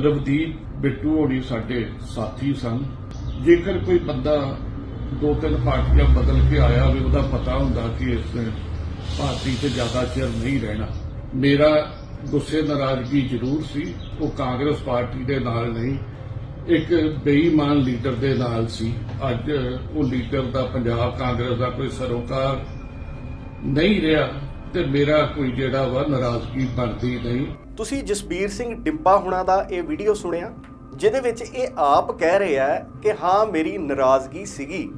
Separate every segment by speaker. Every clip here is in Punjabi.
Speaker 1: ਰਵਦੀਪ ਬਿੱਟੂ ਹੋਣੀ ਸਾਡੇ ਸਾਥੀ ਸਨ। ਜੇਕਰ ਕੋਈ ਬੰਦਾ ਦੋ ਤਿੰਨ ਪਾਰਟੀਆਂ ਬਦਲ ਕੇ ਆਇਆ ਹੋਵੇ, ਉਹਦਾ ਪਤਾ ਹੁੰਦਾ ਕਿ ਇਸ ਨੇ ਪਾਰਟੀ 'ਚ ਜ਼ਿਆਦਾ ਚਿਰ ਨਹੀਂ ਰਹਿਣਾ। ਮੇਰਾ ਗੁੱਸੇ ਨਾਰਾਜ਼ਗੀ ਜ਼ਰੂਰ ਸੀ। ਉਹ ਕਾਂਗਰਸ ਪਾਰਟੀ ਦੇ ਨਾਲ ਨਹੀਂ, ਇੱਕ ਬੇਈਮਾਨ ਲੀਡਰ ਦੇ ਨਾਲ ਸੀ। ਅੱਜ ਉਹ ਲੀਡਰ ਦਾ ਪੰਜਾਬ ਕਾਂਗਰਸ ਦਾ ਕੋਈ ਸਰੋਕਾਰ ਨਹੀਂ ਰਿਹਾ। ਤੇ ਮੇਰਾ ਕੋਈ ਜਿਹੜਾ ਵਾ ਨਾਰਾਜ਼ਗੀ ਬਣਦੀ ਨਹੀਂ।
Speaker 2: ਤੁਸੀਂ ਜਸਬੀਰ ਸਿੰਘ ਡਿੰਪਾ ਹੁਣਾਂ ਦਾ ਇਹ ਵੀਡੀਓ ਸੁਣਿਆ, ਜਿਹਦੇ ਵਿੱਚ ਇਹ ਆਪ ਕਹਿ ਰਿਹਾ ਹੈ ਕਿ ਹਾਂ, ਮੇਰੀ ਨਾਰਾਜ਼ਗੀ ਸੀਗੀ।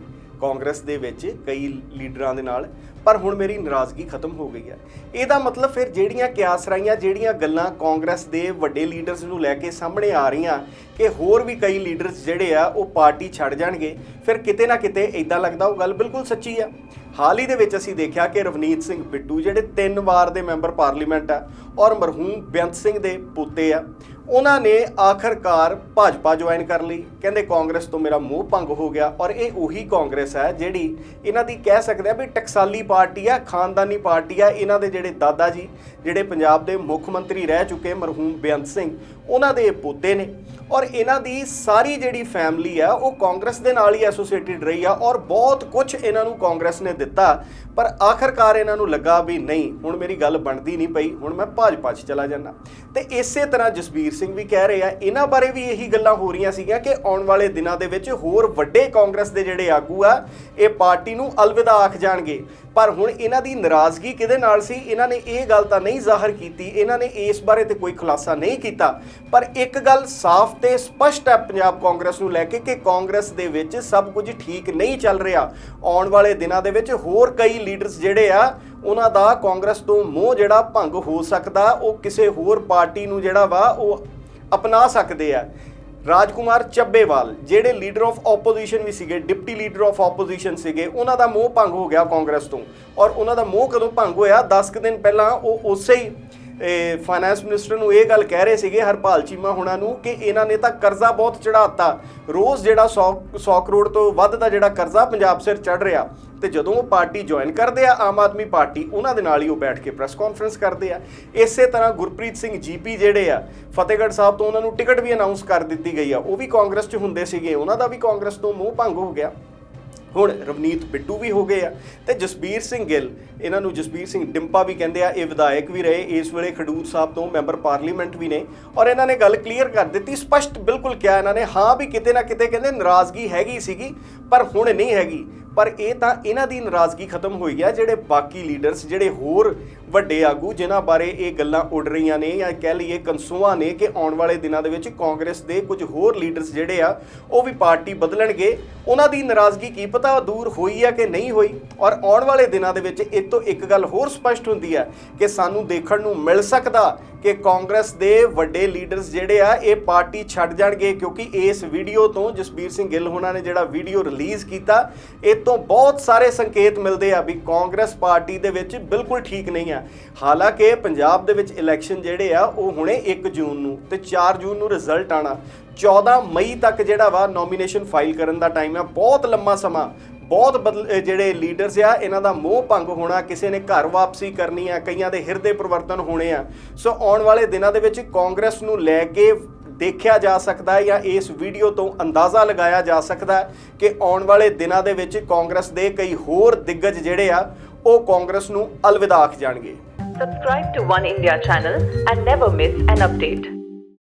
Speaker 2: ਕਾਂਗਰਸ ਦੇ ਵਿੱਚ ਕਈ ਲੀਡਰਾਂ ਦੇ ਨਾਲ, ਪਰ ਹੁਣ ਮੇਰੀ ਨਾਰਾਜ਼ਗੀ ਖਤਮ ਹੋ ਗਈ ਹੈ। ਇਹਦਾ ਮਤਲਬ ਫਿਰ ਜਿਹੜੀਆਂ ਕਿਆਸਰਾਈਆਂ ਜਿਹੜੀਆਂ ਗੱਲਾਂ ਕਾਂਗਰਸ ਦੇ ਵੱਡੇ ਲੀਡਰਸ ਨੂੰ ਲੈ ਕੇ ਸਾਹਮਣੇ ਆ ਰਹੀਆਂ, ਕਿ ਹੋਰ ਵੀ ਕਈ ਲੀਡਰਸ ਜਿਹੜੇ ਆ, ਉਹ ਪਾਰਟੀ ਛੱਡ ਜਾਣਗੇ, ਫਿਰ ਕਿਤੇ ਨਾ ਕਿਤੇ ਇਦਾਂ ਲੱਗਦਾ ਉਹ ਗੱਲ ਬਿਲਕੁਲ ਸੱਚੀ ਆ। ਹਾਲ ਹੀ ਦੇ ਵਿੱਚ ਅਸੀਂ ਦੇਖਿਆ ਕਿ ਰਵਨੀਤ ਸਿੰਘ ਬਿੱਟੂ ਜਿਹੜੇ ਤਿੰਨ ਵਾਰ ਦੇ ਮੈਂਬਰ ਪਾਰਲੀਮੈਂਟ ਆ ਔਰ ਮਰਹੂਮ ਬੇਅੰਤ ਸਿੰਘ ਦੇ ਪੁੱਤੇ ਆ, ਉਹਨਾਂ ਨੇ ਆਖਰਕਾਰ ਭਾਜਪਾ ਜੁਆਇਨ ਕਰ ਲਈ। ਕਹਿੰਦੇ ਕਾਂਗਰਸ ਤੋਂ ਮੇਰਾ ਮੋਹ ਭੰਗ ਹੋ ਗਿਆ ਔਰ ਇਹ ਉਹੀ ਕਾਂਗਰਸ ਹੈ ਜਿਹੜੀ ਇਹਨਾਂ ਦੀ ਕਹਿ ਸਕਦੇ ਆ ਵੀ ਟਕਸਾਲੀ ਪਾਰਟੀ ਆ, ਖਾਨਦਾਨੀ ਪਾਰਟੀ ਆ, ਇਹਨਾਂ ਦੇ ਜਿਹੜੇ ਦਾਦਾ ਜੀ, ਜਿਹੜੇ ਪੰਜਾਬ ਦੇ ਮੁੱਖ ਮੰਤਰੀ ਰਹਿ ਚੁੱਕੇ ਮਰਹੂਮ ਬੇਅੰਤ ਸਿੰਘ, ਉਹਨਾਂ ਦੇ ਇਹ ਪੋਤੇ ਨੇ। ਔਰ ਇਹਨਾਂ ਦੀ ਸਾਰੀ ਜਿਹੜੀ ਫੈਮਿਲੀ ਆ, ਉਹ ਕਾਂਗਰਸ ਦੇ ਨਾਲ ਹੀ ਐਸੋਸੀਏਟਿਡ ਰਹੀ ਆ ਔਰ ਬਹੁਤ ਕੁਝ ਇਹਨਾਂ ਨੂੰ ਕਾਂਗਰਸ ਨੇ ਦਿੱਤਾ, ਪਰ ਆਖਰਕਾਰ ਇਹਨਾਂ ਨੂੰ ਲੱਗਾ ਵੀ ਨਹੀਂ, ਹੁਣ ਮੇਰੀ ਗੱਲ ਬਣਦੀ ਨਹੀਂ ਪਈ, ਹੁਣ ਮੈਂ ਭਾਜਪਾ 'ਚ ਚਲਾ ਜਾਣਾ ਤੇ ਇਸੇ ਤਰ੍ਹਾਂ ਜਸਬੀਰ ਸਿੰਘ ਵੀ ਕਹਿ ਰਹੇ ਆ ਇਹਨਾਂ ਬਾਰੇ ਵੀ ਇਹੀ ਗੱਲਾਂ ਹੋ ਰਹੀਆਂ ਸੀਗੀਆਂ ਕਿ ਆਉਣ ਵਾਲੇ ਦਿਨਾਂ ਦੇ ਵਿੱਚ ਹੋਰ ਵੱਡੇ ਕਾਂਗਰਸ ਦੇ ਜਿਹੜੇ ਆਗੂ ਆ, ਇਹ ਪਾਰਟੀ ਨੂੰ ਅਲਵਿਦਾ ਆਖ ਜਾਣਗੇ। ਪਰ ਹੁਣ ਇਹਨਾਂ ਦੀ ਨਾਰਾਜ਼ਗੀ ਕਿਹਦੇ ਨਾਲ ਸੀ? ਇਹਨਾਂ ਨੇ ਇਹ ਗੱਲ ਤਾਂ ਨਹੀਂ ਜ਼ਾਹਰ ਕੀਤੀ, ਇਹਨਾਂ ਨੇ ਇਸ ਬਾਰੇ ਤੇ ਕੋਈ ਖੁਲਾਸਾ ਨਹੀਂ ਕੀਤਾ। ਪਰ ਇੱਕ ਗੱਲ ਸਾਫ਼ ਤੇ ਸਪਸ਼ਟ ਹੈ ਪੰਜਾਬ ਕਾਂਗਰਸ ਨੂੰ ਲੈ ਕੇ ਕਿ ਕਾਂਗਰਸ ਦੇ ਵਿੱਚ ਸਭ ਕੁਝ ਠੀਕ ਨਹੀਂ ਚੱਲ ਰਿਹਾ। ਆਉਣ ਵਾਲੇ ਦਿਨਾਂ ਦੇ ਵਿੱਚ ਹੋਰ ਕਈ ਲੀਡਰਸ ਜਿਹੜੇ ਆ, ਉਹਨਾਂ ਦਾ ਕਾਂਗਰਸ ਤੋਂ ਮੋਹ ਜਿਹੜਾ ਭੰਗ ਹੋ ਸਕਦਾ, ਉਹ ਕਿਸੇ ਹੋਰ ਪਾਰਟੀ ਨੂੰ ਜਿਹੜਾ ਵਾ, ਉਹ ਅਪਣਾ ਸਕਦੇ ਆ। ਰਾਜਕੁਮਾਰ ਚੱਬੇਵਾਲ, ਜਿਹੜੇ ਲੀਡਰ ਆਫ ਆਪੋਜੀਸ਼ਨ ਵੀ ਸੀਗੇ, ਡਿਪਟੀ ਲੀਡਰ ਆਫ ਆਪੋਜੀਸ਼ਨ ਸੀਗੇ, ਉਹਨਾਂ ਦਾ ਮੋਹ ਭੰਗ ਹੋ ਗਿਆ ਕਾਂਗਰਸ ਤੋਂ। ਔਰ ਉਹਨਾਂ ਦਾ ਮੋਹ ਕਦੋਂ ਭੰਗ ਹੋਇਆ? 10 ਕੁ ਦਿਨ ਪਹਿਲਾਂ ਉਹ ਉਸੇ ਹੀ ਫਾਈਨੈਂਸ ਮਿਨਿਸਟਰ ਨੂੰ ਇਹ ਗੱਲ ਕਹਿ ਰਹੇ ਸੀਗੇ, ਹਰਪਾਲ ਚੀਮਾ ਹੁਣਾਂ ਨੂੰ ਕਿ ਇਹਨਾਂ ਨੇ ਤਾਂ ਕਰਜ਼ਾ ਬਹੁਤ ਚੜਾਤਾ ਰੋਜ਼ ਜਿਹੜਾ 100 100 ਕਰੋੜ ਤੋਂ ਵੱਧ ਦਾ ਜਿਹੜਾ ਕਰਜ਼ਾ ਪੰਜਾਬ ਸਿਰ ਚੜ ਰਿਹਾ। ਤੇ ਜਦੋਂ ਉਹ ਪਾਰਟੀ ਜੁਆਇਨ ਕਰਦੇ ਆ, ਆਮ ਆਦਮੀ ਪਾਰਟੀ, ਉਹਨਾਂ ਦੇ ਨਾਲ ਹੀ ਉਹ ਬੈਠ ਕੇ ਪ੍ਰੈਸ ਕਾਨਫਰੰਸ ਕਰਦੇ ਆ। ਇਸੇ ਤਰ੍ਹਾਂ ਗੁਰਪ੍ਰੀਤ ਸਿੰਘ ਜੀਪੀ ਜਿਹੜੇ ਆ, ਫਤਿਹਗੜ੍ਹ ਸਾਹਿਬ ਤੋਂ ਉਹਨਾਂ ਨੂੰ ਟਿਕਟ ਵੀ ਅਨਾਉਂਸ ਕਰ ਦਿੱਤੀ ਗਈ ਆ। ਉਹ ਵੀ ਕਾਂਗਰਸ 'ਚ ਹੁੰਦੇ ਸੀਗੇ, ਉਹਨਾਂ ਦਾ ਵੀ ਕਾਂਗਰਸ ਤੋਂ ਮੂੰਹ ਭੰਗ ਹੋ ਗਿਆ। ਹੁਣ ਰਵਨੀਤ ਬਿੱਟੂ ਵੀ ਹੋ ਗਏ ਆ ਤੇ ਜਸਬੀਰ ਸਿੰਘ ਗਿੱਲ, ਇਹਨਾਂ ਨੂੰ ਜਸਬੀਰ ਸਿੰਘ ਡਿੰਪਾ ਵੀ ਕਹਿੰਦੇ ਆ, ਇਹ ਵਿਧਾਇਕ ਵੀ ਰਹੇ, ਇਸ ਵੇਲੇ ਖਡੂਰ ਸਾਹਿਬ ਤੋਂ ਮੈਂਬਰ ਪਾਰਲੀਮੈਂਟ ਵੀ ਨੇ ਔਰ ਇਹਨਾਂ ਨੇ ਗੱਲ ਕਲੀਅਰ ਕਰ ਦਿੱਤੀ, ਸਪਸ਼ਟ ਬਿਲਕੁਲ ਕਿਹਾ ਇਹਨਾਂ ਨੇ, ਹਾਂ ਵੀ ਕਿਤੇ ਨਾ ਕਿਤੇ ਕਹਿੰਦੇ ਨਾਰਾਜ਼ਗੀ ਹੈਗੀ ਸੀਗੀ, ਪਰ ਹੁਣ ਨਹੀਂ ਹੈਗੀ। ਪਰ ਇਹ ਤਾਂ ਇਹਨਾਂ ਦੀ ਨਾਰਾਜ਼ਗੀ ਖਤਮ ਹੋਈ ਆ, ਜਿਹੜੇ ਬਾਕੀ ਲੀਡਰਸ ਜਿਹੜੇ ਹੋਰ ਵੱਡੇ ਆਗੂ, ਜਿਨ੍ਹਾਂ ਬਾਰੇ ਇਹ ਗੱਲਾਂ ਉੱਡ ਰਹੀਆਂ ਨੇ ਜਾਂ ਕਹਿ ਲਈਏ ਕੰਸੂਆਂ ਨੇ ਕਿ ਆਉਣ ਵਾਲੇ ਦਿਨਾਂ ਦੇ ਵਿੱਚ ਕਾਂਗਰਸ ਦੇ ਕੁਝ ਹੋਰ ਲੀਡਰਸ ਜਿਹੜੇ ਆ, ਉਹ ਵੀ ਪਾਰਟੀ ਬਦਲਣਗੇ। ਉਹਨਾਂ ਦੀ ਨਾਰਾਜ਼ਗੀ ਕੀ ਪਤਾ ਦੂਰ ਹੋਈ ਆ ਕਿ ਨਹੀਂ ਹੋਈ? ਔਰ ਆਉਣ ਵਾਲੇ ਦਿਨਾਂ ਦੇ ਵਿੱਚ ਇਹ ਤੋਂ ਇੱਕ ਗੱਲ ਹੋਰ ਸਪਸ਼ਟ ਹੁੰਦੀ ਹੈ ਕਿ ਸਾਨੂੰ ਦੇਖਣ ਨੂੰ ਮਿਲ ਸਕਦਾ ਕਿ ਕਾਂਗਰਸ ਦੇ ਵੱਡੇ ਲੀਡਰਸ ਜਿਹੜੇ ਆ, ਇਹ ਪਾਰਟੀ ਛੱਡ ਜਾਣਗੇ ਕਿਉਂਕਿ ਇਸ ਵੀਡੀਓ ਤੋਂ ਜਸਬੀਰ ਸਿੰਘ ਗਿੱਲ ਹੋਣਾ ਨੇ ਜਿਹੜਾ ਵੀਡੀਓ ਰਿਲੀਜ਼ ਕੀਤਾ, ਇਹ ਤੋਂ ਬਹੁਤ ਸਾਰੇ ਸੰਕੇਤ ਮਿਲਦੇ ਆ ਵੀ ਕਾਂਗਰਸ ਪਾਰਟੀ ਦੇ ਵਿੱਚ ਬਿਲਕੁਲ ਠੀਕ ਨਹੀਂ ਆ। ਹਾਲਾਂਕਿ ਪੰਜਾਬ ਦੇ ਵਿੱਚ ਇਲੈਕਸ਼ਨ ਜਿਹੜੇ ਆ, ਉਹ ਹੁਣੇ 1 ਜੂਨ ਨੂੰ ਤੇ 4 ਜੂਨ ਨੂੰ ਰਿਜ਼ਲਟ ਆਣਾ 14 ਮਈ ਤੱਕ ਜਿਹੜਾ ਵਾ ਨੋਮੀਨੇਸ਼ਨ ਫਾਈਲ ਕਰਨ ਦਾ ਟਾਈਮ ਆ, ਬਹੁਤ ਲੰਮਾ ਸਮਾਂ ਬਹੁਤ ਬਦਲ- ਜਿਹੜੇ ਲੀਡਰਸ ਆ, ਇਹਨਾਂ ਦਾ ਮੋਹ ਭੰਗ ਹੋਣਾ, ਕਿਸੇ ਨੇ ਘਰ ਵਾਪਸੀ ਕਰਨੀ ਆ, ਕਈਆਂ ਦੇ ਹਿਰਦੇ ਪਰਿਵਰਤਨ ਹੋਣੇ ਆ ਸੋ ਆਉਣ ਵਾਲੇ ਦਿਨਾਂ ਦੇ ਵਿੱਚ ਕਾਂਗਰਸ ਨੂੰ ਲੈ ਕੇ ਦੇਖਿਆ ਜਾ ਸਕਦਾ ਹੈ ਜਾਂ ਇਸ ਵੀਡੀਓ ਤੋਂ ਅੰਦਾਜ਼ਾ ਲਗਾਇਆ ਜਾ ਸਕਦਾ ਹੈ ਕਿ ਆਉਣ ਵਾਲੇ ਦਿਨਾਂ ਦੇ ਵਿੱਚ ਕਾਂਗਰਸ ਦੇ ਕਈ ਹੋਰ ਦਿੱਗਜ ਜਿਹੜੇ ਆ, ਉਹ ਕਾਂਗਰਸ ਨੂੰ ਅਲਵਿਦਾ ਆਖ ਜਾਣਗੇ
Speaker 3: Subscribe to One India channel and never miss an update.